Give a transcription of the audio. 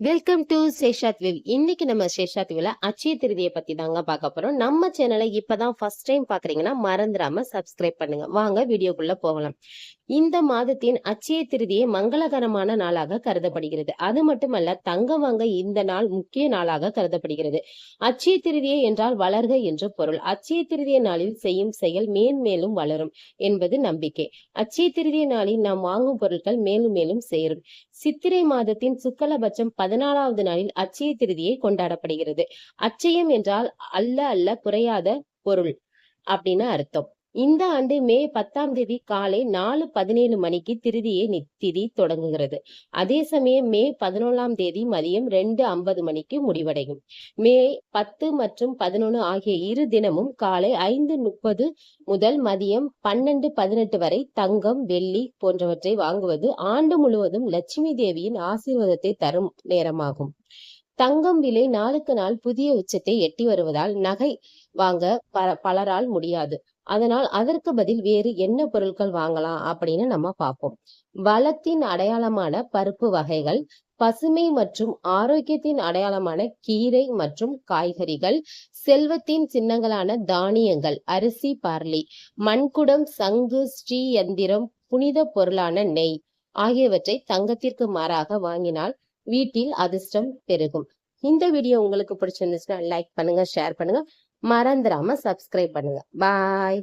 Welcome to சேஷாத் we've இன்னைக்கு நம்ம சேஷாத் விவ்ல அச்சய திருதியை பத்தி தாங்க பார்க்க போறோம். நம்ம சேனலை இப்பதான் ஃபர்ஸ்ட் டைம் பாக்குறீங்கன்னா மறந்துடாம சப்ஸ்கிரைப் பண்ணுங்க. வாங்க வீடியோக்குள்ள போகலாம். இந்த மாதத்தின் அச்சய திருதியை மங்களகரமான நாளாக கருதப்படுகிறது. அது மட்டுமல்ல தங்கம் வாங்க இந்த நாள் முக்கிய நாளாக கருதப்படுகிறது. அச்சய திருதியை என்றால் வளர்க என்று பொருள். அச்சய திருதிய நாளில் செய்யும் செயல் மேன்மேலும் வளரும் என்பது நம்பிக்கை. அச்சய திருதிய நாளில் நாம் வாங்கும் பொருட்கள் மேலும் மேலும் சேரும். சித்திரை மாதத்தின் சுக்கலபட்சம் பதினாலாவது நாளில் அச்சய திருதியை கொண்டாடப்படுகிறது. அச்சயம் என்றால் அல்ல அல்ல குறையாத பொருள் அப்படின்னு அர்த்தம். இந்த ஆண்டு மே பத்தாம் தேதி காலை நாலு பதினேழு மணிக்கு திருதியை திதி தொடங்குகிறது. அதே சமயம் மே பதினொன்றாம் தேதி மதியம் ரெண்டு ஐம்பது மணிக்கு முடிவடையும். மே பத்து மற்றும் பதினொன்று ஆகிய இரு தினமும் காலை ஐந்து முப்பது முதல் மதியம் பன்னெண்டு பதினெட்டு வரை தங்கம் வெள்ளி போன்றவற்றை வாங்குவது ஆண்டு முழுவதும் லட்சுமி தேவியின் ஆசீர்வாதத்தை தரும் நேரமாகும். தங்கம் விலை நாளுக்கு நாள் புதிய உச்சத்தை எட்டி வருவதால் நகை வாங்க பலரால் முடியாது. அதனால் அதற்கு பதில் வேறு என்ன பொருட்கள் வாங்கலாம் அப்படின்னு நம்ம பார்ப்போம். வளத்தின் அடையாளமான பருப்பு வகைகள் பசுமை மற்றும் ஆரோக்கியத்தின் அடையாளமான கீரை மற்றும் காய்கறிகள் செல்வத்தின் சின்னங்களான தானியங்கள் அரிசி பார்லி மண்குடம் சங்கு ஸ்ரீ யந்திரம் புனித பொருளான நெய் ஆகியவற்றை தங்கத்திற்கு மாறாக வாங்கினால் வீட்டில் அதிர்ஷ்டம் பெருகும். இந்த வீடியோ உங்களுக்கு பிடிச்சிருந்துச்சுன்னா லைக் பண்ணுங்க ஷேர் பண்ணுங்க. மறந்துடாம சப்ஸ்கிரைப் பண்ணுங்க. பாய்